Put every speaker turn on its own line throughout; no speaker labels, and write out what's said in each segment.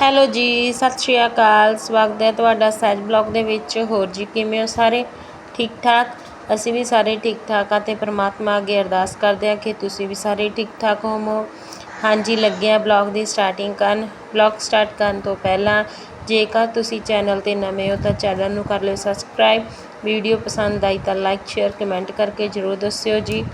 Hello ਜੀ, ਸਤਿ ਸ਼੍ਰੀ ਅਕਾਲ। ਸਵਾਗਤ ਹੈ ਤੁਹਾਡਾ ਸਹਿਜ ਬਲੌਗ ਦੇ ਵਿੱਚ। ਹੋਰ ਜੀ, ਕਿਵੇਂ ਹੋ ਸਾਰੇ? ਠੀਕ ਠਾਕ ਅਸੀਂ ਵੀ ਸਾਰੇ ਠੀਕ ਠਾਕ ਆ ਤੇ ਪ੍ਰਮਾਤਮਾ ਅੱਗੇ ਅਰਦਾਸ ਕਰਦੇ ਹਾਂ ਕਿ ਤੁਸੀਂ ਵੀ ਸਾਰੇ ਠੀਕ ਠਾਕ ਹੋਵੋ। ਹਾਂਜੀ, ਲੱਗਿਆ ਆ ਬਲੌਗ ਦੀ ਸਟਾਰਟਿੰਗ ਕਰਨ। ਬਲੌਗ ਸਟਾਰਟ ਕਰਨ ਤੋਂ ਪਹਿਲਾਂ, ਜੇਕਰ ਤੁਸੀਂ ਚੈਨਲ ਤੇ ਨਵੇਂ ਹੋ ਤਾਂ ਚੈਨਲ ਨੂੰ ਕਰ ਲਿਓ ਸਬਸਕ੍ਰਾਈਬ। ਵੀਡੀਓ ਪਸੰਦ ਆਈ ਤਾਂ ਲਾਈਕ, ਸ਼ੇਅਰ, ਕਮੈਂਟ ਕਰਕੇ ਜਰੂਰ ਦੱਸਿਓ ਜੀ।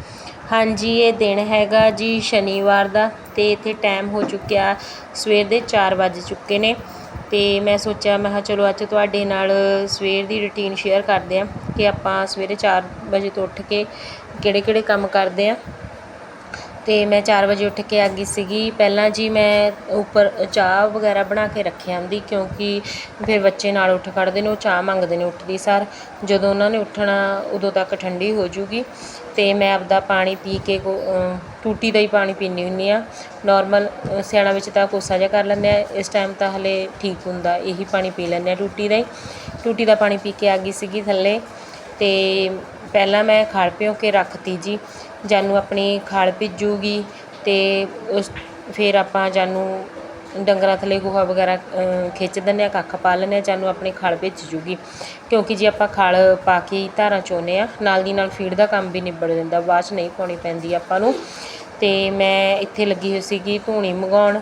ਹਾਂਜੀ, ਇਹ ਦਿਨ ਹੈਗਾ ਜੀ ਸ਼ਨੀਵਾਰ ਦਾ ਅਤੇ ਇੱਥੇ ਟਾਈਮ ਹੋ ਚੁੱਕਿਆ ਸਵੇਰ ਦੇ ਚਾਰ ਵੱਜ ਚੁੱਕੇ ਨੇ ਅਤੇ ਮੈਂ ਸੋਚਿਆ, ਮੈਂ ਕਿਹਾ ਚਲੋ ਅੱਜ ਤੁਹਾਡੇ ਨਾਲ ਸਵੇਰ ਦੀ ਰੂਟੀਨ ਸ਼ੇਅਰ ਕਰਦੇ ਹਾਂ ਕਿ ਆਪਾਂ ਸਵੇਰੇ ਚਾਰ ਵਜੇ ਤੋਂ ਉੱਠ ਕੇ ਕਿਹੜੇ ਕਿਹੜੇ ਕੰਮ ਕਰਦੇ ਹਾਂ। ਅਤੇ ਮੈਂ ਚਾਰ ਵਜੇ ਉੱਠ ਕੇ ਆ ਗਈ ਸੀਗੀ। ਪਹਿਲਾਂ ਜੀ ਮੈਂ ਉੱਪਰ ਚਾਹ ਵਗੈਰਾ ਬਣਾ ਕੇ ਰੱਖਿਆ ਹੁੰਦੀ ਕਿਉਂਕਿ ਫਿਰ ਬੱਚੇ ਨਾਲ ਉੱਠ ਖੜ੍ਹਦੇ ਨੇ, ਉਹ ਚਾਹ ਮੰਗਦੇ ਨੇ ਉੱਠਦੀ ਸਾਰ। ਜਦੋਂ ਉਹਨਾਂ ਨੇ ਉੱਠਣਾ, ਉਦੋਂ ਤੱਕ ਠੰਡੀ ਹੋ ਜੂਗੀ। ਅਤੇ ਮੈਂ ਆਪਦਾ ਪਾਣੀ ਪੀ ਕੇ ਕੋ- ਟੂਟੀ ਦਾ ਹੀ ਪਾਣੀ ਪੀਂਦੀ ਹੁੰਦੀ ਹਾਂ। ਨੋਰਮਲ ਸਿਆਣਾ ਵਿੱਚ ਤਾਂ ਕੋਸਾ ਜਿਹਾ ਕਰ ਲੈਂਦੇ ਹਾਂ। ਇਸ ਟਾਈਮ ਤਾਂ ਹਾਲੇ ਠੀਕ ਹੁੰਦਾ। ਇਹੀ ਪਾਣੀ ਪੀ ਲੈਂਦੇ ਹਾਂ ਟੂਟੀ ਦਾ ਹੀ। ਟੂਟੀ ਦਾ ਪਾਣੀ ਪੀ ਕੇ ਆ ਗਈ ਸੀਗੀ ਥੱਲੇ। ਅਤੇ ਪਹਿਲਾਂ ਮੈਂ ਖੜ੍ਹ ਭਿਓ ਕੇ ਰੱਖਤੀ ਜੀ। ਜਾਨੂੰ ਆਪਣੀ ਖੜ੍ਹ ਭਿੱਜੂਗੀ ਅਤੇ ਉਸ, ਫਿਰ ਆਪਾਂ ਜਾਨੂੰ ਡੰਗਰਾਂ ਥੱਲੇ ਗੋਹਾ ਵਗੈਰਾ ਖਿੱਚ ਦਿੰਦੇ ਹਾਂ, ਕੱਖ ਪਾ ਲੈਂਦੇ ਹਾਂ, ਚੱਲ ਨੂੰ ਆਪਣੀ ਖਲ ਭਿੱਜ ਜੂਗੀ। ਕਿਉਂਕਿ ਜੇ ਆਪਾਂ ਖਲ ਪਾ ਕੇ ਧਾਰਾਂ ਚੋਂਦੇ ਹਾਂ, ਨਾਲ ਦੀ ਨਾਲ ਫੀਡ ਦਾ ਕੰਮ ਵੀ ਨਿਬੜ ਜਾਂਦਾ, ਬਾਅਦ 'ਚ ਨਹੀਂ ਪਾਉਣੀ ਪੈਂਦੀ ਆਪਾਂ ਨੂੰ। ਅਤੇ ਮੈਂ ਇੱਥੇ ਲੱਗੀ ਹੋਈ ਸੀਗੀ ਧੂਣੀ ਮੰਗਾਉਣ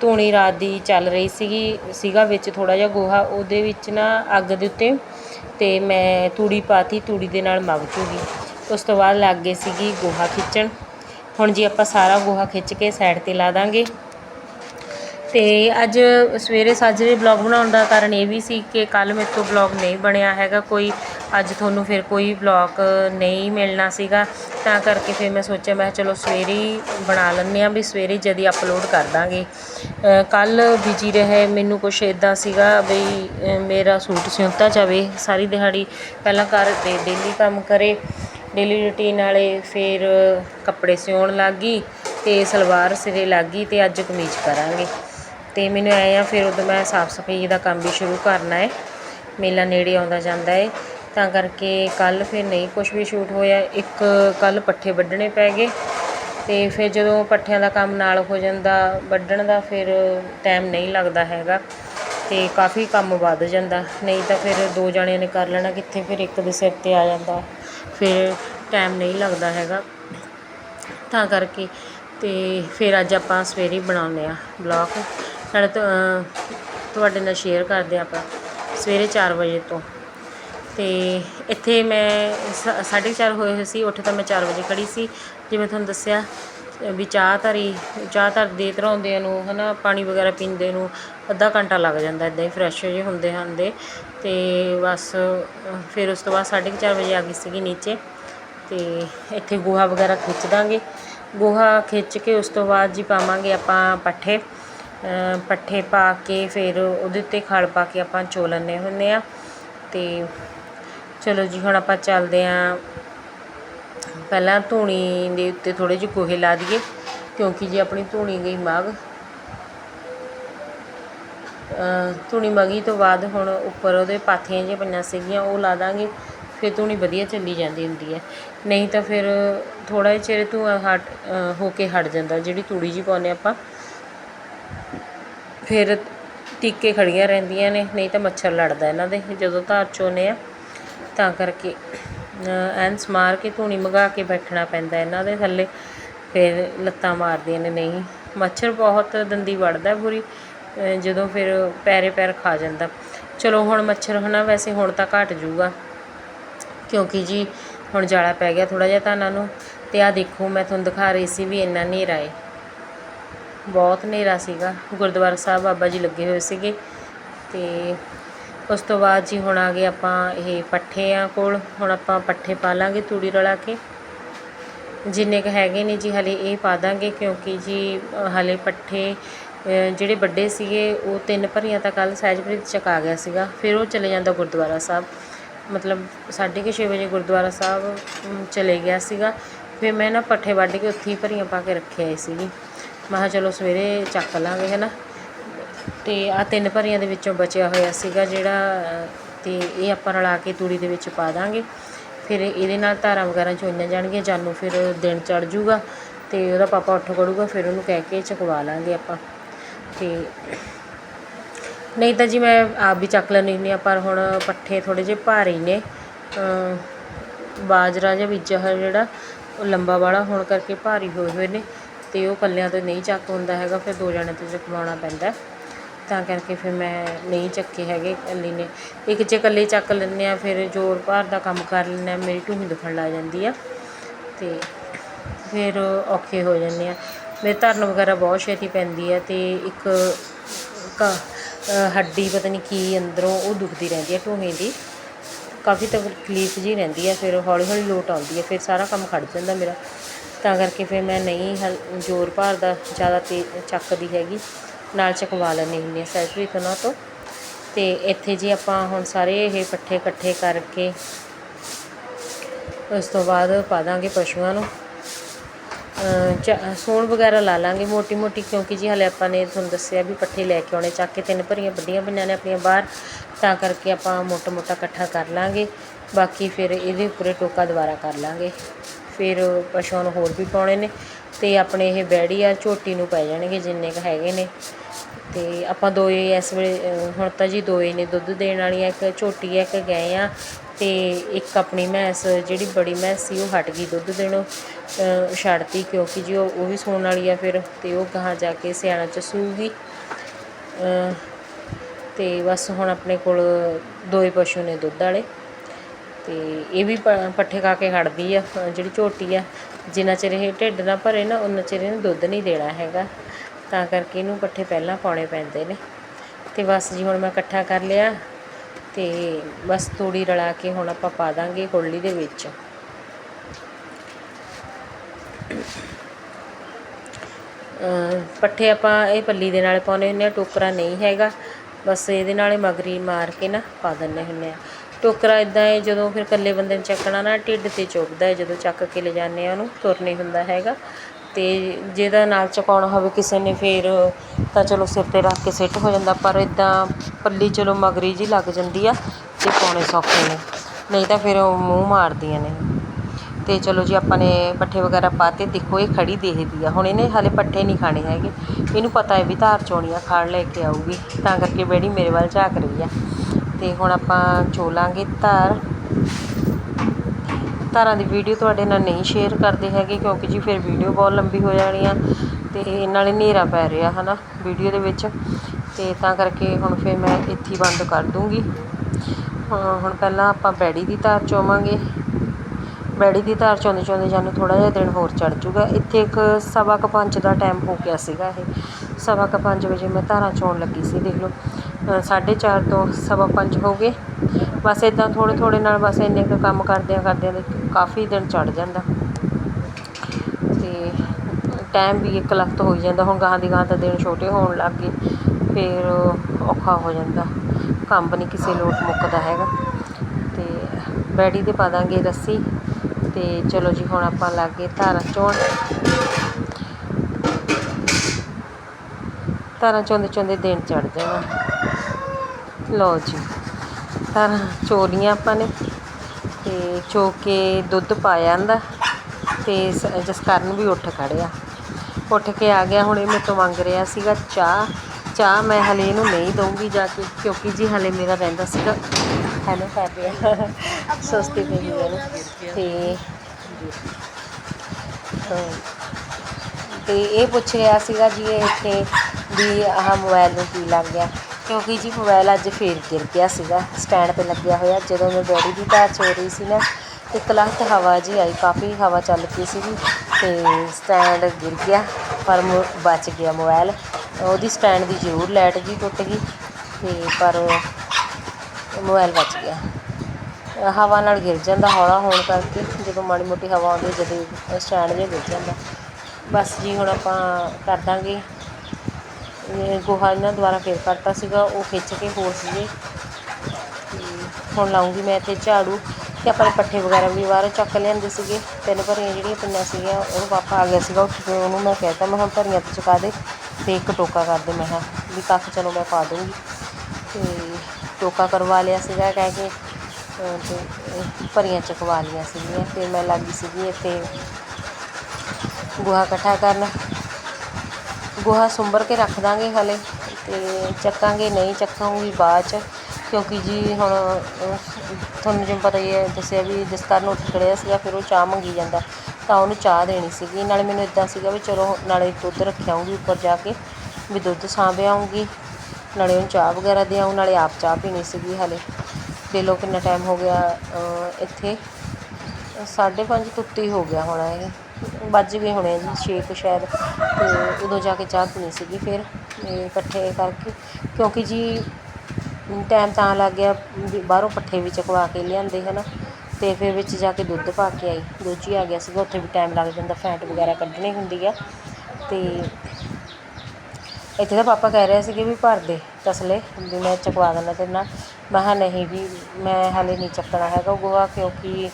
ਧੂਣੀ ਰਾਤ ਦੀ ਚੱਲ ਰਹੀ ਸੀਗੀ, ਸੀਗਾ ਵਿੱਚ ਥੋੜ੍ਹਾ ਜਿਹਾ ਗੋਹਾ, ਉਹਦੇ ਵਿੱਚ ਨਾ ਅੱਗ ਦੇ ਉੱਤੇ ਅਤੇ ਮੈਂ ਤੂੜੀ ਪਾਤੀ, ਤੂੜੀ ਦੇ ਨਾਲ ਮਗ ਜੂਗੀ ਉਸ ਤੋਂ ਬਾਅਦ ਲੱਗ ਗਏ ਸੀਗੀ ਗੋਹਾ ਖਿੱਚਣ। ਹੁਣ ਜੀ ਆਪਾਂ ਸਾਰਾ ਗੋਹਾ ਖਿੱਚ ਕੇ ਸਾਈਡ ਤੇ ਲਾ ਦਾਂਗੇ ਤੇ ਅੱਜ ਸਵੇਰੇ ਸਾਜਰੇ ਬਲੌਗ ਬਣਾਉਣ ਦਾ ਕਾਰਨ ਇਹ ਵੀ ਸੀ ਕਿ ਕੱਲ ਮੇਰੇ ਤੋਂ ਬਲੌਗ ਨਹੀਂ ਬਣਿਆ ਹੈਗਾ, ਕੋਈ ਅੱਜ ਤੁਹਾਨੂੰ ਫਿਰ ਕੋਈ ਬਲੌਗ ਨਹੀਂ ਮਿਲਣਾ ਸੀਗਾ। ਤਾਂ ਕਰਕੇ ਫਿਰ ਮੈਂ ਸੋਚਿਆ, ਮੈਂ ਕਿਹਾ ਚਲੋ ਸਵੇਰੇ ਹੀ ਬਣਾ ਲੈਂਦੇ ਆ ਵੀ ਸਵੇਰੇ ਜਦੀ ਅਪਲੋਡ ਕਰ ਦਾਂਗੇ। ਕੱਲ ਬਿਜ਼ੀ ਰਹੇ, ਮੈਨੂੰ ਕੁਛ ਇਦਾਂ ਸੀਗਾ ਵੀ ਮੇਰਾ ਸੂਟ ਸਿਉਂਤਾ ਜਾਵੇ, ਸਾਰੀ ਦਿਹਾੜੀ ਪਹਿਲਾਂ ਘਰ ਦੇ ਡੇਲੀ ਕੰਮ ਕਰੇ ਡੇਲੀ ਰੂਟੀਨ ਵਾਲੇ ਫਿਰ ਕੱਪੜੇ ਸਿਉਣ ਲੱਗ ਗਈ ਤੇ ਸਲਵਾਰ ਸਿਰੇ ਲੱਗ ਗਈ ਤੇ ਅੱਜ ਕਮੀਜ਼ ਕਰਾਂਗੇ। ਅਤੇ ਮੈਨੂੰ ਐਂ ਆ, ਫਿਰ ਉਦੋਂ ਮੈਂ ਸਾਫ਼ ਸਫ਼ਾਈ ਦਾ ਕੰਮ ਵੀ ਸ਼ੁਰੂ ਕਰਨਾ ਹੈ। ਮੇਲਾ ਨੇੜੇ ਆਉਂਦਾ ਜਾਂਦਾ ਹੈ। ਤਾਂ ਕਰਕੇ ਕੱਲ੍ਹ ਫਿਰ ਨਹੀਂ, ਕੁਛ ਵੀ ਸ਼ੂਟ ਹੋਇਆ, ਇੱਕ ਕੱਲ੍ਹ ਪੱਠੇ ਵੱਢਣੇ ਪੈ ਗਏ। ਅਤੇ ਫਿਰ ਜਦੋਂ ਪੱਠਿਆਂ ਦਾ ਕੰਮ ਨਾਲ ਹੋ ਜਾਂਦਾ, ਵੱਢਣ ਦਾ ਫਿਰ ਟਾਈਮ ਨਹੀਂ ਲੱਗਦਾ ਹੈਗਾ ਅਤੇ ਕਾਫੀ ਕੰਮ ਵੱਧ ਜਾਂਦਾ। ਨਹੀਂ ਤਾਂ ਫਿਰ ਦੋ ਜਣਿਆਂ ਨੇ ਕਰ ਲੈਣਾ, ਕਿੱਥੇ ਫਿਰ ਇੱਕ ਦੇ ਸਿਰ ਤੇ ਆ ਜਾਂਦਾ, ਫਿਰ ਟਾਈਮ ਨਹੀਂ ਲੱਗਦਾ ਹੈਗਾ। ਤਾਂ ਕਰਕੇ ਅਤੇ ਫਿਰ ਅੱਜ ਆਪਾਂ ਸਵੇਰੇ ਬਣਾਉਂਦੇ ਆ ਬਲੌਗ ਨਾਲੇ ਤਾਂ, ਤੁਹਾਡੇ ਨਾਲ ਸ਼ੇਅਰ ਕਰਦੇ ਹਾਂ ਆਪਾਂ ਸਵੇਰੇ 4 ਵਜੇ ਤੋਂ। ਅਤੇ ਇੱਥੇ ਮੈਂ ਸਾ ਸਾਢੇ ਚਾਰ ਹੋਏ ਹੋਏ ਸੀ ਉੱਠ ਤਾਂ ਮੈਂ 4 ਵਜੇ ਖੜ੍ਹੀ ਸੀ। ਜਿਵੇਂ ਤੁਹਾਨੂੰ ਦੱਸਿਆ ਵੀ ਚਾਹ ਧਰੀ ਚਾਹ ਧਰਦੇ ਧਰਾਉਂਦਿਆਂ ਨੂੰ ਹੈ ਨਾ ਪਾਣੀ ਵਗੈਰਾ ਪੀਂਦੇ ਨੂੰ ਅੱਧਾ ਘੰਟਾ ਲੱਗ ਜਾਂਦਾ ਇਦਾਂ ਹੀ ਫਰੈਸ਼ ਜਿਹੇ ਹੁੰਦੇ ਹੁੰਦੇ ਅਤੇ ਬਸ ਫਿਰ ਉਸ ਤੋਂ ਬਾਅਦ ਸਾਢੇ ਕੁ ਚਾਰ ਵਜੇ ਆ ਗਈ ਸੀਗੀ ਨੀਚੇ। ਅਤੇ ਇੱਥੇ ਗੋਹਾ ਵਗੈਰਾ ਖਿੱਚ ਦਾਂਗੇ। ਗੋਹਾ ਖਿੱਚ ਕੇ ਉਸ ਤੋਂ ਬਾਅਦ ਜੀ ਪਾਵਾਂਗੇ ਆਪਾਂ ਪੱਠੇ। ਪੱਠੇ ਪਾ ਕੇ ਫਿਰ ਉਹਦੇ ਉੱਤੇ ਖਲ ਪਾ ਕੇ ਆਪਾਂ ਚੋ ਲੈਂਦੇ ਹੁੰਦੇ ਹਾਂ ਅਤੇ ਚਲੋ ਜੀ, ਹੁਣ ਆਪਾਂ ਚੱਲਦੇ ਹਾਂ ਪਹਿਲਾਂ ਧੂਣੀ ਦੇ ਉੱਤੇ ਥੋੜ੍ਹੇ ਜਿਹੇ ਗੋਹੇ ਲਾ ਦਈਏ, ਕਿਉਂਕਿ ਜੇ ਆਪਣੀ ਧੂਣੀ ਗਈ ਮਗ ਧੂਣੀ ਮਗੀ ਤੋਂ ਬਾਅਦ ਹੁਣ ਉੱਪਰ ਉਹਦੇ ਪਾਥੀਆਂ ਜਿਹੀਆਂ ਪਈਆਂ ਸੀਗੀਆਂ, ਉਹ ਲਾ ਦਾਂਗੇ, ਫਿਰ ਧੂਣੀ ਵਧੀਆ ਚੱਲੀ ਜਾਂਦੀ ਹੁੰਦੀ ਹੈ। ਨਹੀਂ ਤਾਂ ਫਿਰ ਥੋੜ੍ਹਾ ਜਿਹਾ ਚਿਰ ਧੂੰਆਂ ਹਟ ਹੋ ਕੇ ਹਟ ਜਾਂਦਾ, ਜਿਹੜੀ ਤੂੜੀ ਜੀ ਪਾਉਂਦੇ ਆਪਾਂ ਫਿਰ ਟਿੱਕੇ ਖੜ੍ਹੀਆਂ ਰਹਿੰਦੀਆਂ ਨੇ ਨਹੀਂ ਤਾਂ ਮੱਛਰ ਲੜਦਾ ਇਹਨਾਂ ਦੇ ਜਦੋਂ ਧਾਰ ਚੋਨੇ ਆ। ਤਾਂ ਕਰਕੇ ਅ, ਐਨ ਸਮਾਰ ਕੇ ਧੂਣੀ ਮੰਗਾ ਕੇ ਬੈਠਣਾ ਪੈਂਦਾ ਇਹਨਾਂ ਦੇ ਥੱਲੇ ਫਿਰ ਲੱਤਾਂ ਮਾਰਦੀਆਂ ਨੇ ਨਹੀਂ। ਮੱਛਰ ਬਹੁਤ ਦੰਦੀ ਵੜਦਾ ਬੁਰੀ ਜਦੋਂ ਫਿਰ ਪੈਰੇ ਪੈਰ ਖਾ ਜਾਂਦਾ। ਚਲੋ ਹੁਣ ਮੱਛਰ ਹਨਾ ਵੈਸੇ ਹੁਣ ਤਾਂ ਘਟ ਜੂਗਾ। ਕਿਉਂਕਿ ਜੀ ਹੁਣ ਜਾਲਾ ਪੈ ਗਿਆ ਥੋੜਾ ਜਿਹਾ ਤਾਂ ਇਹਨਾਂ ਨੂੰ। ਤੇ ਆ ਦੇਖੋ ਮੈਂ ਤੁਹਾਨੂੰ ਦਿਖਾ ਰਹੀ ਸੀ ਵੀ ਇੰਨਾ ਹਨੇਰਾ ਏ। ਬਹੁਤ ਹਨੇਰਾ ਸੀਗਾ। ਗੁਰਦੁਆਰਾ ਸਾਹਿਬ ਬਾਬਾ ਜੀ ਲੱਗੇ ਹੋਏ ਸੀਗੇ। ਤੇ ਉਸ ਤੋਂ ਬਾਅਦ ਜੀ ਹੁਣ ਆ ਗਏ ਆਪਾਂ ਇਹ ਪੱਠੇ ਆ ਕੋਲ। ਹੁਣ ਆਪਾਂ ਪੱਠੇ ਪਾ ਲਾਂਗੇ ਤੂੜੀ ਰਲਾ ਕੇ। ਜਿੰਨੇ ਕ ਹੈਗੇ ਨੇ ਜੀ ਹਲੇ ਇਹ ਪਾ ਦਾਂਗੇ ਕਿਉਂਕਿ ਜੀ ਅ, ਹਲੇ ਪੱਠੇ ਜਿਹੜੇ ਵੱਡੇ ਸੀਗੇ ਉਹ ਤਿੰਨ ਭਰੀਆਂ ਤਾਂ ਕੱਲ ਸਹਿਜਪ੍ਰੀਤ ਚੱਕ ਆ ਗਿਆ ਸੀਗਾ। ਫਿਰ ਉਹ ਚਲੇ ਜਾਂਦਾ ਗੁਰਦੁਆਰਾ ਸਾਹਿਬ। ਮਤਲਬ 6:30 ਵਜੇ ਗੁਰਦੁਆਰਾ ਸਾਹਿਬ ਚਲੇ ਗਿਆ ਸੀਗਾ। ਫਿਰ ਮੈਂ ਨਾ ਪੱਠੇ ਵੱਢ ਕੇ ਉੱਥੇ ਹੀ ਭਰੀਆਂ ਪਾ ਕੇ ਰੱਖੇ ਆਏ ਸੀਗੀ। ਮੈਂ ਕਿਹਾ ਚਲੋ ਸਵੇਰੇ ਚੱਕ ਲਾਂਗੇ ਹੈ ਨਾ ਅਤੇ ਆ ਤਿੰਨ ਭਰੀਆਂ ਦੇ ਵਿੱਚੋਂ ਬਚਿਆ ਹੋਇਆ ਸੀਗਾ ਜਿਹੜਾ ਅਤੇ ਇਹ ਆਪਾਂ ਰਲਾ ਕੇ ਤੂੜੀ ਦੇ ਵਿੱਚ ਪਾ ਦਾਂਗੇ। ਫਿਰ ਇਹਦੇ ਨਾਲ ਧਾਰਾਂ ਵਗੈਰਾ ਚੋਈਆਂ ਜਾਣਗੀਆਂ, ਜਾਨੂੰ ਫਿਰ ਦਿਨ ਚੜ ਜੂਗਾ ਅਤੇ ਉਹਦਾ ਪਾਪਾ ਉੱਠ ਖੜੂਗਾ, ਫਿਰ ਉਹਨੂੰ ਕਹਿ ਕੇ ਚਕਵਾ ਲਾਂਗੇ ਆਪਾਂ। ਅਤੇ ਨਹੀਂ ਤਾਂ ਜੀ ਮੈਂ ਆਪ ਵੀ ਚੱਕ ਲੈਂਦੀ ਹੁੰਦੀ ਹਾਂ, ਪਰ ਹੁਣ ਪੱਠੇ ਥੋੜ੍ਹੇ ਜਿਹੇ ਭਾਰੀ ਨੇ। ਬਾਜਰਾ ਜਾਂ ਬੀਜਾ ਹੋਇਆ ਜਿਹੜਾ, ਉਹ ਲੰਬਾ ਵਾਲਾ ਹੋਣ ਕਰਕੇ ਭਾਰੀ ਹੋਏ ਹੋਏ ਨੇ। ਅਤੇ ਉਹ ਇਕੱਲਿਆਂ ਤੋਂ ਨਹੀਂ ਚੱਕ ਹੁੰਦਾ ਹੈਗਾ, ਫਿਰ ਦੋ ਜਣਿਆਂ ਤੋਂ ਚੁਕਵਾਉਣਾ ਪੈਂਦਾ ਤਾਂ ਕਰਕੇ ਫਿਰ ਮੈਂ ਨਹੀਂ ਚੱਕੇ ਹੈਗੇ ਇਕੱਲੀ ਨੇ। ਇੱਕ ਜੇ ਇਕੱਲੇ ਚੱਕ ਲੈਂਦੇ ਹਾਂ, ਫਿਰ ਜ਼ੋਰ ਭਾਰ ਦਾ ਕੰਮ ਕਰ ਲੈਂਦੇ ਹਾਂ, ਮੇਰੀ ਢੂਹੀ ਦੁਖਣ ਲੱਗ ਜਾਂਦੀ ਆ। ਅਤੇ ਫਿਰ ਔਖੇ ਹੋ ਜਾਂਦੇ ਆ ਮੇਰੇ ਧਰਨ ਵਗੈਰਾ ਬਹੁਤ ਛੇਤੀ ਪੈਂਦੀ ਆ ਅਤੇ ਇੱਕ ਹੱਡੀ ਪਤਾ ਨਹੀਂ ਕੀ ਅੰਦਰੋਂ ਉਹ ਦੁਖਦੀ ਰਹਿੰਦੀ ਹੈ ਢੂਹੀ ਦੀ। ਕਾਫੀ ਤਕਲੀਫ ਜਿਹੀ ਰਹਿੰਦੀ ਹੈ ਫਿਰ ਹੌਲੀ ਹੌਲੀ ਲੋਟ ਆਉਂਦੀ ਹੈ ਫਿਰ ਸਾਰਾ ਕੰਮ ਖੜ ਜਾਂਦਾ ਮੇਰਾ। ਤਾਂ ਕਰਕੇ ਫਿਰ ਮੈਂ ਨਹੀਂ ਹਲ, ਜ਼ੋਰ ਭਾਰ ਦਾ ਜ਼ਿਆਦਾ ਤੇ ਚੱਕਦੀ ਹੈਗੀ, ਨਾਲ ਚਕਵਾ ਲੈਂਦੀ ਹੁੰਦੀ ਹਾਂ ਸਹਿਜਪ੍ਰੀਤ ਉਹਨਾਂ ਤੋਂ। ਅਤੇ ਇੱਥੇ ਜੀ ਆਪਾਂ ਹੁਣ ਸਾਰੇ ਇਹ ਪੱਠੇ ਇਕੱਠੇ ਕਰਕੇ ਉਸ ਤੋਂ ਬਾਅਦ ਪਾ ਦਾਂਗੇ ਪਸ਼ੂਆਂ ਨੂੰ। ਚ, ਸੂਣ ਵਗੈਰਾ ਲਾ ਲਾਂਗੇ ਮੋਟੀ ਮੋਟੀ ਕਿਉਂਕਿ ਜੀ ਹਲੇ ਆਪਾਂ ਨੇ ਤੁਹਾਨੂੰ ਦੱਸਿਆ ਵੀ ਪੱਠੇ ਲੈ ਕੇ ਆਉਣੇ, ਚੱਕ ਕੇ ਤਿੰਨ ਭਰੀਆਂ ਵੱਡੀਆਂ ਪਈਆਂ ਨੇ ਆਪਣੀਆਂ ਬਾਹਰ। ਤਾਂ ਕਰਕੇ ਆਪਾਂ ਮੋਟਾ ਮੋਟਾ ਇਕੱਠਾ ਕਰ ਲਾਂਗੇ। ਬਾਕੀ ਫਿਰ ਇਹਦੇ ਉੱਪਰ ਟੋਕਾ ਦੁਬਾਰਾ ਕਰ ਲਾਂਗੇ। ਫਿਰ ਪਸ਼ੂਆਂ ਨੂੰ ਹੋਰ ਵੀ ਪਾਉਣੇ ਨੇ ਅਤੇ ਆਪਣੇ ਇਹ ਬੈੜੀ ਆ ਝੋਟੀ ਨੂੰ ਪੈ ਜਾਣਗੇ ਜਿੰਨੇ ਕੁ ਹੈਗੇ ਨੇ। ਅਤੇ ਆਪਾਂ ਦੋ ਹੀ ਇਸ ਵੇਲੇ ਹੁਣ ਤਾਂ ਜੀ ਦੋ ਹੀ ਨੇ ਦੁੱਧ ਦੇਣ ਵਾਲੀਆਂ ਇੱਕ ਝੋਟੀ ਆ ਇੱਕ ਗਏ ਆ ਅਤੇ ਇੱਕ ਆਪਣੀ ਮੈਂਸ ਜਿਹੜੀ ਬੜੀ ਮੈਂਸ ਸੀ ਉਹ ਹਟ ਗਈ ਦੁੱਧ ਦੇਣੋਂ। ਅ, ਛੱਡਤੀ ਕਿਉਂਕਿ ਜੀ ਉਹ ਉਹ ਵੀ ਸੌਣ ਵਾਲੀ ਆ ਫਿਰ ਅਤੇ ਉਹ ਗਾਹਾਂ ਜਾ ਕੇ ਸਿਆਣਾ ਚ ਸੂਗੀ ਅਤੇ ਬਸ ਹੁਣ ਆਪਣੇ ਕੋਲ ਦੋ ਹੀ ਪਸ਼ੂ ਨੇ ਦੁੱਧ ਵਾਲੇ। ਅਤੇ ਇਹ ਵੀ ਪ, ਪੱਠੇ ਖਾ ਕੇ ਖੜਦੀ ਆ ਜਿਹੜੀ ਝੋਟੀ ਆ। ਜਿੰਨਾ ਚਿਰ ਇਹ ਢਿੱਡ ਨਾ ਭਰੇ ਨਾ, ਉਨਾ ਚਿਰ ਇਹਨੂੰ ਦੁੱਧ ਨਹੀਂ ਦੇਣਾ ਹੈਗਾ। ਤਾਂ ਕਰਕੇ ਇਹਨੂੰ ਪੱਠੇ ਪਹਿਲਾਂ ਪਾਉਣੇ ਪੈਂਦੇ ਨੇ। ਅਤੇ ਬਸ ਜੀ ਹੁਣ ਮੈਂ ਇਕੱਠਾ ਕਰ ਲਿਆ। ਅਤੇ ਬਸ ਤੂੜੀ ਰਲਾ ਕੇ ਹੁਣ ਆਪਾਂ ਪਾ ਦਾਂਗੇ ਕੁਰਲੀ ਦੇ ਵਿੱਚ। ਪੱਠੇ ਆਪਾਂ ਇਹ ਪੱਲੀ ਦੇ ਨਾਲ ਪਾਉਂਦੇ ਹੁੰਦੇ ਹਾਂ ਟੋਕਰਾ ਨਹੀਂ ਹੈਗਾ। ਬਸ ਇਹਦੇ ਨਾਲ ਹੀ ਮਗਰੀ ਮਾਰ ਕੇ ਨਾ ਪਾ ਦਿੰਦੇ ਹੁੰਦੇ ਆ। ਟੋਕਰਾ ਇਦਾਂ ਹੈ ਜਦੋਂ ਫਿਰ ਇਕੱਲੇ ਬੰਦੇ ਨੇ ਚੱਕਣਾ ਨਾ, ਢਿੱਡ 'ਤੇ ਚੁੱਭਦਾ ਹੈ ਜਦੋਂ ਚੱਕ ਕੇ ਲੈ ਜਾਂਦੇ ਆ ਉਹਨੂੰ ਤੁਰ ਨਹੀਂ ਹੁੰਦਾ ਹੈਗਾ। ਅਤੇ ਜਿਹਦਾ ਨਾਲ ਚੁਕਾਉਣਾ ਹੋਵੇ ਕਿਸੇ ਨੇ ਫਿਰ ਤਾਂ ਚਲੋ ਸਿਰ 'ਤੇ ਰੱਖ ਕੇ ਸਿੱਟ ਹੋ ਜਾਂਦਾ, ਪਰ ਇਦਾਂ ਪੱਲੀ ਚਲੋ ਮਗਰੀ ਜੀ ਲੱਗ ਜਾਂਦੀ ਆ ਅਤੇ ਪਾਉਣੇ ਸੌਖੇ ਨੇ। ਨਹੀਂ ਤਾਂ ਫਿਰ ਉਹ ਮੂੰਹ ਮਾਰਦੀਆਂ ਨੇ। ਅਤੇ ਚਲੋ ਜੀ ਆਪਾਂ ਨੇ ਪੱਠੇ ਵਗੈਰਾ ਪਾਤੇ, ਦੇਖੋ ਇਹ ਖੜੀ ਦੇਖਦੀ ਆ। ਹੁਣ ਇਹਨੇ ਹਾਲੇ ਪੱਠੇ ਨਹੀਂ ਖਾਣੇ ਹੈਗੇ। ਇਹਨੂੰ ਪਤਾ ਹੈ ਵੀ ਧਾਰ ਚੋਣੀ ਆ ਖਾਣ ਲੈ ਕੇ ਆਊਗੀ, ਤਾਂ ਕਰਕੇ ਬੇੜੀ ਮੇਰੇ ਵੱਲ ਝਾਕ ਰਹੀ ਆ। ਅਤੇ ਹੁਣ ਆਪਾਂ ਚੋਲਾਂਗੇ ਧਾਰ। ਧਾਰਾਂ ਦੀ ਵੀਡੀਓ ਤੁਹਾਡੇ ਨਾਲ ਨਹੀਂ ਸ਼ੇਅਰ ਕਰਦੇ ਹੈਗੇ, ਕਿਉਂਕਿ ਜੀ ਫਿਰ ਵੀਡੀਓ ਬਹੁਤ ਲੰਬੀ ਹੋ ਜਾਣੀ ਆ ਅਤੇ ਨਾਲੇ ਹਨੇਰਾ ਪੈ ਰਿਹਾ ਹੈ ਨਾ ਵੀਡੀਓ ਦੇ ਵਿੱਚ। ਅਤੇ ਤਾਂ ਕਰਕੇ ਹੁਣ ਫਿਰ ਮੈਂ ਇੱਥੇ ਬੰਦ ਕਰ ਦੂੰਗੀ। ਹੁਣ ਪਹਿਲਾਂ ਆਪਾਂ ਬੈੜੀ ਦੀ ਧਾਰ ਚੋਵਾਂਗੇ। ਬੈੜੀ ਦੀ ਧਾਰ ਚੋਂਦੇ ਚੋਂਦੇ ਸਾਨੂੰ ਥੋੜ੍ਹਾ ਜਿਹਾ ਦਿਨ ਹੋਰ ਚੜ੍ਹ ਜੂਗਾ। ਇੱਥੇ ਇੱਕ ਸਵਾ ਕੁ ਪੰਜ ਦਾ ਟਾਈਮ ਹੋ ਗਿਆ ਸੀਗਾ ਇਹ। ਸਵਾ ਕੁ ਪੰਜ ਵਜੇ ਮੈਂ ਧਾਰਾਂ ਚੋਣ ਲੱਗੀ ਸੀ, ਦੇਖ ਲਓ। ਸਾਢੇ ਚਾਰ ਤੋਂ ਸਵਾ ਪੰਜ ਹੋ ਗਏ। ਬਸ ਇਦਾਂ ਥੋੜ੍ਹੇ ਥੋੜ੍ਹੇ ਨਾਲ ਬਸ ਇੰਨੇ ਕੁ ਕੰਮ ਕਰਦਿਆਂ ਕਰਦਿਆਂ ਦੇ ਕਾਫੀ ਦਿਨ ਚੜ੍ਹ ਜਾਂਦਾ। ਅਤੇ ਟਾਈਮ ਵੀ ਇੱਕ ਲੱਖ ਹੋਈ ਜਾਂਦਾ। ਹੁਣ ਗਾਹਾਂ ਦੀ ਗਾਹਾਂ ਤਾਂ ਦਿਨ ਛੋਟੇ ਹੋਣ ਲੱਗ ਗਏ, ਫਿਰ ਔਖਾ ਹੋ ਜਾਂਦਾ। ਕੰਮ ਨਹੀਂ ਕਿਸੇ ਲੋਟ ਮੁੱਕਦਾ ਹੈਗਾ। ਅਤੇ ਬੈੜੀ 'ਤੇ ਪਾ ਦਾਂਗੇ ਰੱਸੀ। ਅਤੇ ਚਲੋ ਜੀ, ਹੁਣ ਆਪਾਂ ਲਾਗੇ ਧਾਰਾਂ ਚੋਣ। ਧਾਰਾਂ ਚੋਂਦੇ ਚੋਂਦੇ ਦਿਨ ਚੜ ਜਾਣਾ। ਲਓ ਜੀ, ਧਾਰਾਂ ਚੋ ਆਪਾਂ ਨੇ ਅਤੇ ਚੋ ਕੇ ਦੁੱਧ ਪਾਇਆ ਜਾਂਦਾ ਅਤੇ ਸ- ਜਸਕਰਨ ਵੀ ਉੱਠ ਖੜਿਆ। ਉੱਠ ਕੇ ਆ ਗਿਆ, ਹੁਣ ਇਹ ਮੇਰੇ ਤੋਂ ਮੰਗ ਰਿਹਾ ਸੀਗਾ ਚਾਹ। ਚਾਹ ਮੈਂ ਹਲੇ ਇਹਨੂੰ ਨਹੀਂ ਦਊਂਗੀ ਜਾ ਕੇ, ਕਿਉਂਕਿ ਜੀ ਹਲੇ ਮੇਰਾ ਰਹਿੰਦਾ ਸੀਗਾ। ਹੈਲੋ ਕਰ ਰਿਹਾ ਸਸਤੀ ਪਈ ਹੈ ਇਹਨੂੰ ਅਤੇ ਹਾਂ। ਤੇ ਇਹ ਪੁੱਛ ਰਿਹਾ ਸੀਗਾ ਜੀ ਇਹ ਇੱਥੇ ਵੀ ਆਹ ਮੋਬਾਈਲ ਨੂੰ ਕੀ ਲੱਗ ਗਿਆ। ਕਿਉਂਕਿ ਜੀ ਮੋਬਾਈਲ ਅੱਜ ਫੇਰ ਗਿਰ ਗਿਆ ਸੀਗਾ। ਸਟੈਂਡ 'ਤੇ ਲੱਗਿਆ ਹੋਇਆ। ਜਦੋਂ ਮੈਂ ਬੈੜੀ ਦੀ ਧਾਰ ਹੋ ਰਹੀ ਸੀ ਨਾ ਇੱਕ ਲੱਖ ਹਵਾ ਜੀ ਆਈ। ਕਾਫੀ ਹਵਾ ਚੱਲ ਪਈ ਸੀਗੀ ਤੇ ਸਟੈਂਡ ਗਿਰ ਗਿਆ, ਪਰ ਬਚ ਗਿਆ ਮੋਬਾਈਲ ਉਹਦੀ ਸਟੈਂਡ ਦੀ ਜ਼ਰੂਰ ਲਾਈਟ ਜੀ ਟੁੱਟ ਗਈ। ਤੇ ਪਰ ਮੋਬਾਈਲ ਬਚ ਗਿਆ। ਹਵਾ ਨਾਲ ਗਿਰ ਜਾਂਦਾ, ਹੌਲਾ ਹੋਣ ਕਰਕੇ ਜਦੋਂ ਮਾੜੀ ਮੋਟੀ ਹਵਾ ਆਉਂਦੀ ਜਦੋਂ ਸਟੈਂਡ ਜਿਹਾ ਗਿਰ ਜਾਂਦਾ। ਬਸ ਜੀ, ਹੁਣ ਆਪਾਂ ਕਰ ਦਾਂਗੇ। ਗੋਹਾ ਇਹਨਾਂ ਦੁਆਰਾ ਫੇਰ ਕਰਤਾ ਸੀਗਾ, ਉਹ ਖਿੱਚ ਕੇ ਹੋਰ ਸੀਗੇ। ਤੇ ਹੁਣ ਲਾਉਂਗੀ ਮੈਂ ਇੱਥੇ ਝਾੜੂ ਤੇ ਆਪਾਂ ਪੱਠੇ ਵਗੈਰਾ ਵੀ ਬਾਹਰੋਂ ਚੱਕ ਲਿਆਂਦੇ ਸੀਗੇ। ਤਿੰਨ ਭਰੀਆਂ ਜਿਹੜੀਆਂ ਪਈਆਂ ਸੀਗੀਆਂ ਉਹਨੂੰ ਪਾਪਾ ਆ ਗਿਆ ਸੀਗਾ, ਉੱਠ ਕੇ ਉਹਨੂੰ ਮੈਂ ਕਹਿ ਤਾ ਮੈਂ ਹੁਣ ਭਰੀਆਂ ਤੇ ਚੁਕਾ ਦੇ ਤੇ ਇੱਕ ਟੋਕਾ ਕਰ ਦੇ, ਮੈਂ ਕਿਹਾ ਵੀ ਕੱਖ ਚਲੋ ਮੈਂ ਪਾ ਦੂੰਗੀ ਤੇ ਟੋਕਾ ਕਰਵਾ ਲਿਆ ਸੀਗਾ, ਕਹਿ ਕੇ ਅਹ, ਭਰੀਆਂ ਚਕਵਾ ਲਈਆਂ ਸੀਗੀਆਂ, ਫਿਰ ਮੈਂ ਲੱਗੀ ਸੀਗੀ ਇੱਥੇ ਗੋਹਾ ਇਕੱਠਾ ਕਰਨ। ਗੋਹਾ ਸੁੰਬਰ ਕੇ ਰੱਖ ਦਾਂਗੇ ਹਲੇ ਅਤੇ ਚੱਕਾਂਗੇ, ਨਹੀਂ ਚੱਕਾਂਗੀ ਬਾਅਦ ਚ, ਕਿਉਂਕਿ ਜੀ ਹੁਣ ਤੁਹਾਨੂੰ ਜਿਵੇਂ ਪਤਾ ਹੀ ਹੈ, ਦੱਸਿਆ ਵੀ ਜਿਸ ਕਾਰਨ ਉੱਠ ਖੜਿਆ ਸੀਗਾ, ਫਿਰ ਉਹ ਚਾਹ ਮੰਗੀ ਜਾਂਦਾ, ਤਾਂ ਉਹਨੂੰ ਚਾਹ ਦੇਣੀ ਸੀਗੀ। ਨਾਲੇ ਮੈਨੂੰ ਇਦਾਂ ਸੀਗਾ ਵੀ ਚਲੋ ਨਾਲੇ ਦੁੱਧ ਰੱਖਿਆਉਂਗੀ ਉੱਪਰ ਜਾ ਕੇ, ਵੀ ਦੁੱਧ ਸਾਂਭ ਆਉਂਗੀ ਨਾਲੇ ਉਹਨੂੰ ਚਾਹ ਵਗੈਰਾ ਦੇ ਆਊਂ ਨਾਲੇ ਆਪ ਚਾਹ ਪੀਣੀ ਸੀਗੀ ਹਲੇ। ਦੇ ਲਓ ਕਿੰਨਾ ਟਾਈਮ ਹੋ ਗਿਆ ਇੱਥੇ। ਸਾਢੇ ਪੰਜ ਤੁੱਤੀ ਹੋ ਗਿਆ ਹੋਣਾ ਇਹ। ਵੱਜ ਗਏ ਹੋਣੇ ਜੀ ਛੇ ਕੁ ਸ਼ਾਇਦ, ਤੇ ਉਦੋਂ ਜਾ ਕੇ ਚਾਹ ਪੀਣੀ ਸੀਗੀ ਫਿਰ ਇਕੱਠੇ ਕਰਕੇ। ਕਿਉਂਕਿ ਜੀ ਟਾਈਮ ਤਾਂ ਲੱਗ ਗਿਆ ਵੀ ਬਾਹਰੋਂ ਪੱਠੇ ਵੀ ਚਕਵਾ ਕੇ ਲਿਆਂਦੇ ਹੈ ਨਾ ਅਤੇ ਫਿਰ ਵਿੱਚ ਜਾ ਕੇ ਦੁੱਧ ਪਾ ਕੇ ਆਈ। ਦੋਜੀ ਆ ਗਿਆ ਸੀਗਾ, ਉੱਥੇ ਵੀ ਟਾਈਮ ਲੱਗ ਜਾਂਦਾ ਫੈਂਟ ਵਗੈਰਾ ਕੱਢਣੀ ਹੁੰਦੀ ਆ। ਅਤੇ ਇੱਥੇ ਤਾਂ ਪਾਪਾ ਕਹਿ ਰਹੇ ਸੀਗੇ ਵੀ ਭਰ ਦੇ ਤਸਲੇ, ਵੀ ਮੈਂ ਚਕਵਾ ਦਿੰਦਾ ਤੇਰੇ ਨਾਲ। ਮੈਂ ਕਿਹਾ ਨਹੀਂ ਵੀ ਮੈਂ ਹਾਲੇ ਨਹੀਂ ਚੱਕਣਾ ਹੈਗਾ ਗੋਹਾ ਕਿਉਂਕਿ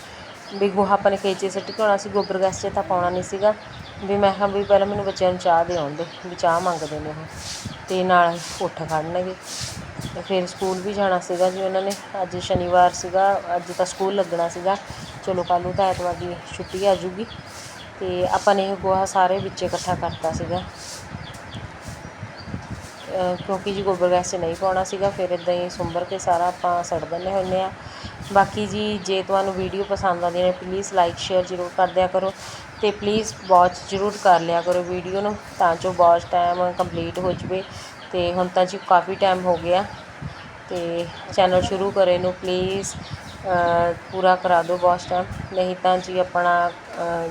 ਵੀ ਗੋਹਾ ਆਪਾਂ ਨੇ ਕੇਚੇ ਸਿੱਟ ਕੇ ਆਉਣਾ ਸੀ, ਗੋਬਰ ਗੈਸ 'ਚ ਤਾਂ ਪਾਉਣਾ ਨਹੀਂ ਸੀਗਾ। ਵੀ ਮੈਂ ਕਿਹਾ ਵੀ ਪਹਿਲਾਂ ਮੈਨੂੰ ਬੱਚਿਆਂ ਨੂੰ ਚਾਹ ਦੇ ਆਉਣ ਦੇ ਵੀ ਚਾਹ ਮੰਗਦੇ ਨੇ ਉਹ। ਅਤੇ ਨਾਲ ਉੱਠ ਖੜਨਗੇ। ਅਤੇ ਫਿਰ ਸਕੂਲ ਵੀ ਜਾਣਾ ਸੀਗਾ ਜੀ ਉਹਨਾਂ ਨੇ, ਅੱਜ ਸ਼ਨੀਵਾਰ ਸੀਗਾ, ਅੱਜ ਤਾਂ ਸਕੂਲ ਲੱਗਣਾ ਸੀਗਾ। ਚਲੋ ਕੱਲ੍ਹ ਨੂੰ ਤਾਂ ਐਤਵਾਰ ਦੀ ਛੁੱਟੀ ਆ ਜੂਗੀ ਅਤੇ ਆਪਾਂ ਨੇ ਇਹ ਗੋਹਾ ਸਾਰੇ ਵਿੱਚ ਇਕੱਠਾ ਕਰਤਾ ਸੀਗਾ। ਕਿਉਂਕਿ ਜੀ ਗੋਬਰ ਗੈਸ 'ਚ ਨਹੀਂ ਪਾਉਣਾ ਸੀਗਾ, ਫਿਰ ਇੱਦਾਂ ਹੀ ਸੁੰਬਰ ਕੇ ਸਾਰਾ ਆਪਾਂ ਸੜ ਦਿੰਦੇ ਹੁੰਦੇ ਹਾਂ। ਬਾਕੀ ਜੀ, ਜੇ ਤੁਹਾਨੂੰ ਵੀਡੀਓ ਪਸੰਦ ਆਉਂਦੀ ਹੈ ਪਲੀਜ਼ ਲਾਈਕ ਸ਼ੇਅਰ ਜ਼ਰੂਰ ਕਰ ਦਿਆ ਕਰੋ ਅਤੇ ਪਲੀਜ਼ ਵਾਚ ਜ਼ਰੂਰ ਕਰ ਲਿਆ ਕਰੋ ਵੀਡੀਓ ਨੂੰ, ਤਾਂ ਜੋ ਵਾਚ ਟਾਈਮ ਕੰਪਲੀਟ ਹੋ ਜਵੇ ਅਤੇ ਹੁਣ ਤਾਂ ਜੀ ਕਾਫੀ ਟਾਈਮ ਹੋ ਗਿਆ ਅਤੇ ਚੈਨਲ ਸ਼ੁਰੂ ਕਰੇ ਨੂੰ ਪਲੀਜ਼ ਪੂਰਾ ਕਰਾ ਦਿਓ ਵਾਚ ਟਾਈਮ ਨਹੀਂ ਤਾਂ ਜੀ ਆਪਣਾ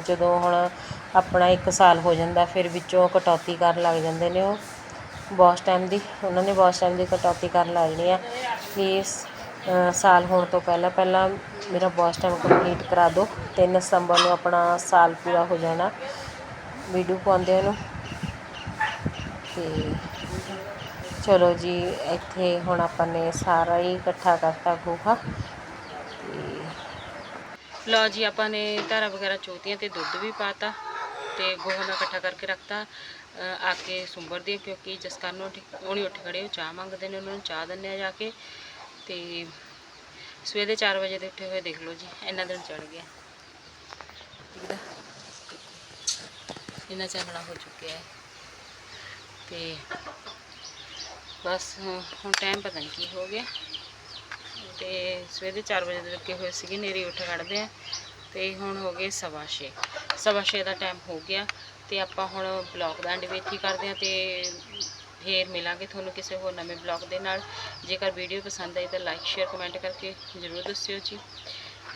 ਜਦੋਂ ਹੁਣ ਆਪਣਾ 1 ਸਾਲ ਹੋ ਜਾਂਦਾ, ਫਿਰ ਵਿੱਚੋਂ ਕਟੌਤੀ ਕਰਨ ਲੱਗ ਜਾਂਦੇ ਨੇ ਉਹ। ਬੌਸ ਟਾਈਮ ਦੀ, ਉਹਨਾਂ ਨੇ ਬੌਸ ਟਾਈਮ ਦੀ ਕਟੌਤੀ ਕਰਨ ਲੱਗ ਜਾਣੀ ਆ ਪਲੀਜ਼ ਸਾਲ ਹੋਣ ਤੋਂ ਪਹਿਲਾਂ ਪਹਿਲਾਂ ਮੇਰਾ ਬੌਸ ਟਾਈਮ ਕੰਪਲੀਟ ਕਰਾ ਦਿਓ 3 ਸਤੰਬਰ ਨੂੰ ਆਪਣਾ ਸਾਲ ਪੂਰਾ ਹੋ ਜਾਣਾ। ਵੀਡੀਓ ਪਾਉਂਦੇ ਨੂੰ। ਤੇ ਚਲੋ ਜੀ, ਇੱਥੇ ਹੁਣ ਆਪਾਂ ਨੇ ਸਾਰਾ ਹੀ ਇਕੱਠਾ ਕਰਤਾ ਗੋਹਾ। ਤੇ ਲਓ ਜੀ, ਆਪਾਂ ਨੇ ਧਾਰਾ ਵਗੈਰਾ ਚੋਤੀਆਂ ਤੇ ਦੁੱਧ ਵੀ ਪਾਤਾ। ਤੇ ਗੋਹਾ ਮੈਂ ਇਕੱਠਾ ਕਰਕੇ ਰੱਖਤਾ ਆ ਕੇ ਸੁੰਬਰ ਦੀ, ਕਿਉਂਕਿ ਜਿਸ ਕਾਰਨ ਉਹ ਨਹੀਂ ਉੱਠ ਖੜੇ ਉਹ ਚਾਹ ਮੰਗਦੇ ਨੇ, ਉਹਨਾਂ ਨੂੰ ਚਾਹ ਦਿੰਦੇ ਆ ਜਾ ਕੇ। ਤੇ ਸਵੇਰੇ 4 ਵਜੇ ਦੇ ਉੱਠੇ ਹੋਏ ਦੇਖ ਲਓ ਜੀ, ਇੰਨਾ ਦਿਨ ਚੜ ਗਿਆ। ਦਿਖਦਾ ਇੰਨਾ ਚਾਨਣਾ ਹੋ ਚੁੱਕਿਆ ਹੈ। ਤੇ ਬਸ ਹੁਣ ਹੁਣ ਟਾਈਮ ਪਤਾ ਨਹੀਂ ਕੀ ਹੋ ਗਿਆ। ਤੇ ਸਵੇਰੇ 4 ਵਜੇ ਦੇ ਲੱਗੇ ਹੋਏ ਸੀਗੇ, ਨੇਰੀ ਉੱਠ ਖੜਦੇ ਆ। ਤੇ ਹੁਣ ਹੋ ਗਏ ਸਵਾ ਛੇ। ਸਵਾ ਛੇ ਦਾ ਟਾਈਮ ਹੋ ਗਿਆ ਤੇ ਆਪਾਂ ਹੁਣ ਬਲੌਗ ਦਾ ਐਂਡ ਵੀ ਹੀ ਕਰਦੇ ਆ ਤੇ ਫੇਰ ਮਿਲਾਂਗੇ ਤੁਹਾਨੂੰ ਕਿਸੇ ਹੋਰ ਨਵੇਂ ਬਲੌਗ ਦੇ ਨਾਲ। ਜੇਕਰ ਵੀਡੀਓ ਪਸੰਦ ਆਈ ਤਾਂ ਲਾਈਕ ਸ਼ੇਅਰ ਕਮੈਂਟ ਕਰਕੇ ਜ਼ਰੂਰ ਦੱਸਿਓ ਜੀ।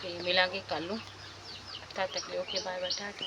ਤੇ ਮਿਲਾਂਗੇ ਕੱਲ ਨੂੰ। ਤਦ ਤੱਕ ਲਈ ਓਕੇ ਬਾਏ ਬਾਏ ਟਾਟਾ